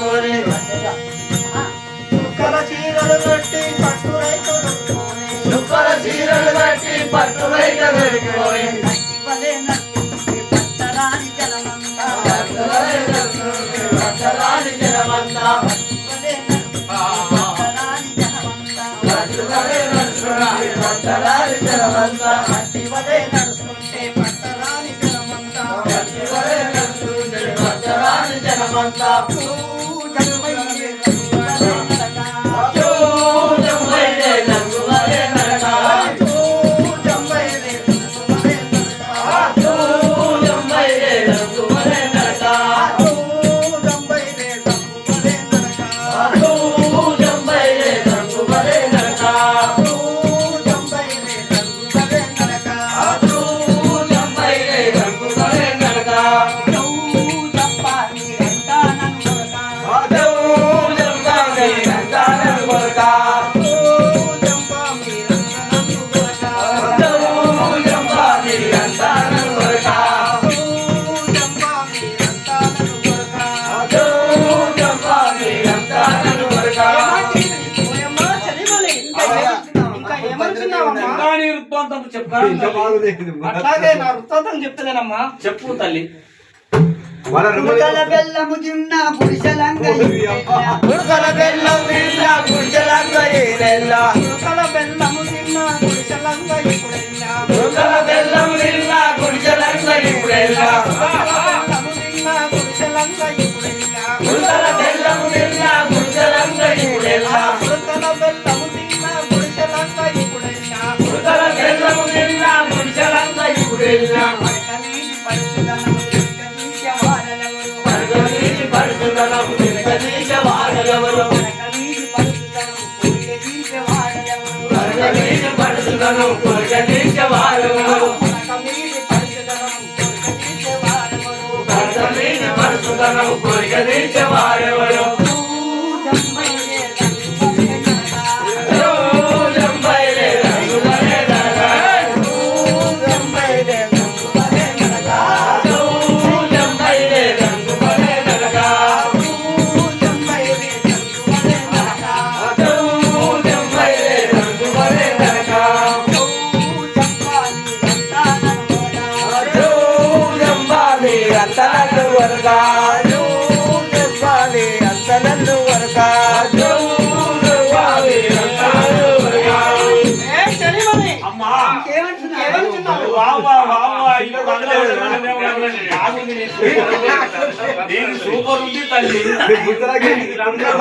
కట్టుకోని చుక్కల చీరలు కట్టి పట్టు రైతు చుక్కల చీరలు కట్టి పట్టు రైతు కట్టుకోని పట్టి వదే నడుస్తుంటే పట్టరాని జనమంతా. పట్టి వదే నడుస్తుంటే పట్టరాని జనమంతా. చెప్పురా అట్లాగే నా వృత్తాంతం చెప్తలేనమ్మా. చెప్పు తల్లి. బెల్లము తిన్న పురుషలంగ ఉడకల బెల్లం వీళ్ళ గుడిసెలంగ పరుచుదనము తిరగదీశ వాడలెవరు. పరగనీటి పడుతుదనం సూపర్ ఉంది తల్లి. ఏమంటున్నావు?